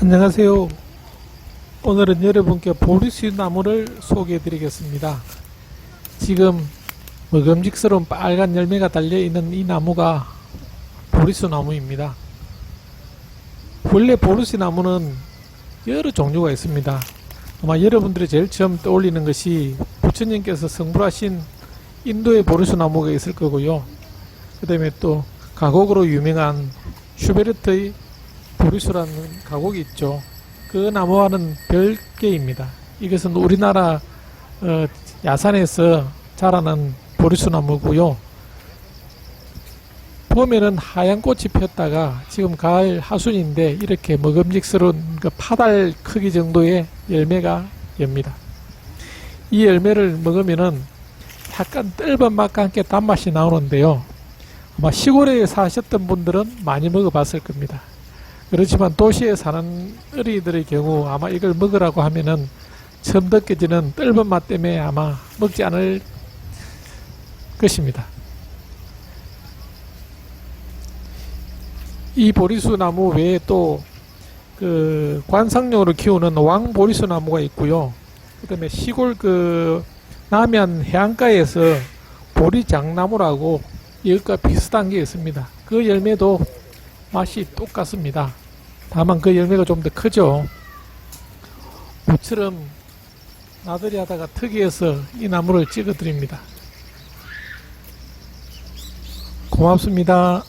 안녕하세요. 오늘은 여러분께 보리수 나무를 소개해 드리겠습니다. 지금 먹음직스러운 빨간 열매가 달려 있는 이 나무가 보리수 나무입니다. 원래 보리수 나무는 여러 종류가 있습니다. 아마 여러분들이 제일 처음 떠올리는 것이 부처님께서 성불하신 인도의 보리수 나무가 있을 거고요. 그 다음에 또 가곡으로 유명한 슈베르트의 보리수라는 가곡이 있죠. 그 나무와는 별개입니다. 이것은 우리나라 어, 야산에서 자라는 보리수 나무고요. 봄에는 하얀 꽃이 피었다가 지금 가을 하순인데 이렇게 먹음직스러운 그 파달 크기 정도의 열매가 엽니다. 이 열매를 먹으면은 약간 뜰번 맛과 함께 단맛이 나오는데요. 아마 시골에 사셨던 분들은 많이 먹어봤을 겁니다. 그렇지만 도시에 사는 어린이들의 경우 아마 이걸 먹으라고 하면은 처음 느껴지는 뜰번 맛 때문에 아마 먹지 않을 것입니다. 이 보리수 나무 외에 또 그 관상용으로 키우는 왕 보리수 나무가 있고요. 그다음에 시골 그 남해안 해안가에서 보리 장나무라고 이것과 비슷한 게 있습니다. 그 열매도 맛이 똑같습니다. 다만 그 열매가 좀 더 크죠. 모처럼 나들이 하다가 특이해서 이 나무를 찍어 드립니다. 고맙습니다.